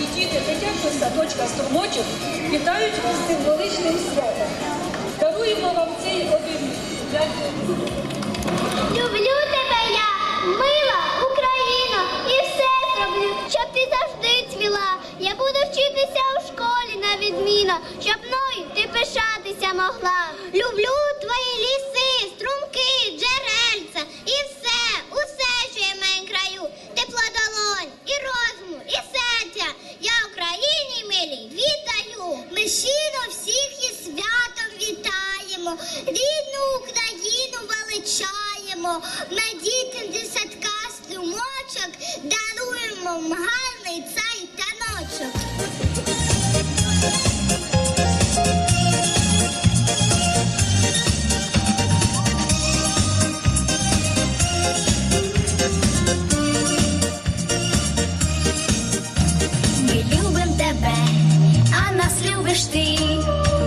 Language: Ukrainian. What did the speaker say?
і діти дитячих садочка струмочок вітають вас символічним святом. Даруємо вам цей обід. Люблю тебе я, мила Україна, і все зроблю, щоб ти завжди цвіла. Я буду вчитися у школі на відміна, щоб мною ти пишатися могла. Люблю. Вітаємо. Рідну Україну величаємо. Ми дітям десятка струмочок даруємо гарний цей таночок. Ми любим тебе, а нас любиш ти.